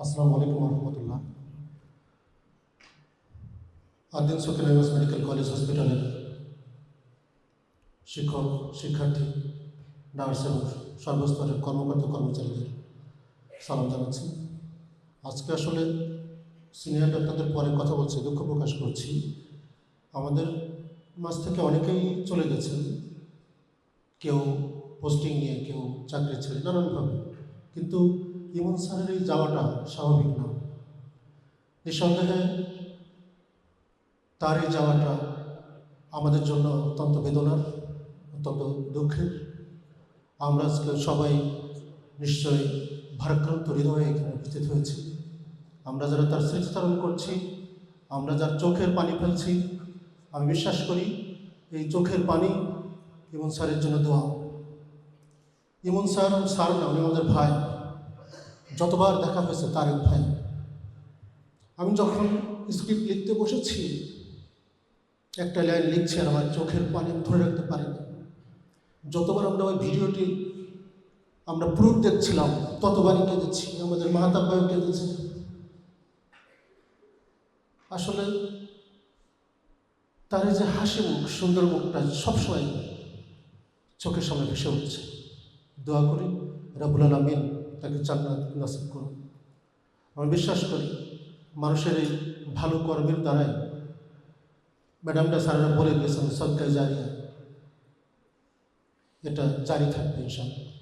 আসসালামু আলাইকুম রহমতুল্লাহ। আদিন সকিনাগঞ্জ medical college হসপিটালের শিক্ষক, শিক্ষার্থী, নার্স এবং সর্বস্তরের কর্মকর্তা কর্মচারীদের সালাম জানাচ্ছি। আজকে আসলে সিনিয়র ডাক্তারদের পরে কথা বলছি, দুঃখ প্রকাশ করছি। আমাদের মাঝ থেকে অনেকেই চলে গেছেন। কেউ পোস্টিং নিয়ে, কেউ চাকরি ছেড়ে নানানভাবে। কিন্তু ইমন স্যারের এই যাওয়াটা স্বাভাবিক না। নিঃসন্দেহে তার এই যাওয়াটা আমাদের জন্য অত্যন্ত বেদনার, অত্যন্ত দুঃখের। আমরা আজকে সবাই নিশ্চয়ই ভারাক্রান্ত হৃদয়ে এখানে উপস্থিত হয়েছি। আমরা যারা তার স্মৃতিচারণ করছি, আমরা যার চোখের পানি ফেলছি, আমি বিশ্বাস করি এই চোখের পানি ইমন স্যারের জন্য দোয়া। ইমন স্যার স্যার না উনি আমাদের ভাই। যতবার দেখা হয়েছে তারেক ভাই। আমি যখন স্ক্রিপ্ট লিখতে বসেছি, একটা লাইন লিখছি আর আমার চোখের পানি ধরে রাখতে পারিনি। যতবার আমরা ওই ভিডিওটি আমরা প্রুফ দেখছিলাম, ততবারই কেঁদেছি, আমাদের মাহাতাব ভাইও কেঁদেছে। আসলে তার যে হাসি মুখ, সুন্দর মুখটা সবসময় চোখের সামনে ভেসে উঠছে। দোয়া করি রাবুল আলমিন তাকে জান্নাত নাসিব করুন। আমি বিশ্বাস করি মানুষের এই ভালো কর্মের দ্বারাই ম্যাডামটা স্যারেরা বলে গেছেন সবকাই জারিয়া। এটা জারি থাকবে ইনশাল্লাহ